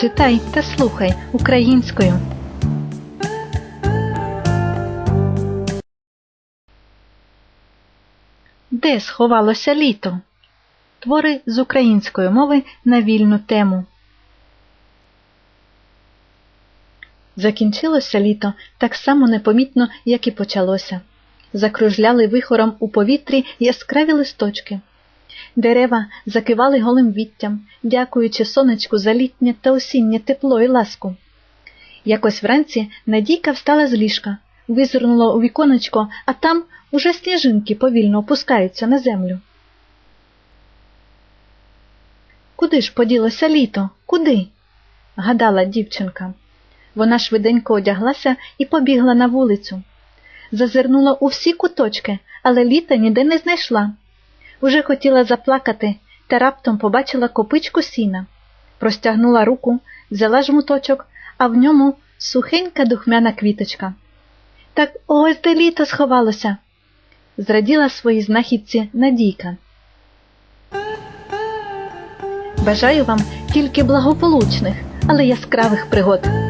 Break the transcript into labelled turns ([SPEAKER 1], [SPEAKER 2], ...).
[SPEAKER 1] Читай та слухай українською. Де сховалося літо? Твори з української мови на вільну тему. Закінчилося літо так само непомітно, як і почалося. Закружляли вихором у повітрі яскраві листочки. Дерева закивали голим віттям, дякуючи сонечку за літнє та осіннє тепло і ласку. Якось вранці Надійка встала з ліжка, визирнула у віконечко, а там уже сніжинки повільно опускаються на землю. Куди ж поділося літо? Куди? гадала дівчинка. Вона швиденько одяглася і побігла на вулицю. Зазирнула у всі куточки, але літа ніде не знайшла. Уже хотіла заплакати, та раптом побачила копичку сіна. Простягнула руку, взяла жмуточок, а в ньому сухенька духмяна квіточка. Так ось де літо сховалося. Зраділа своїй знахідці Надійка. Бажаю вам тільки благополучних, але яскравих пригод.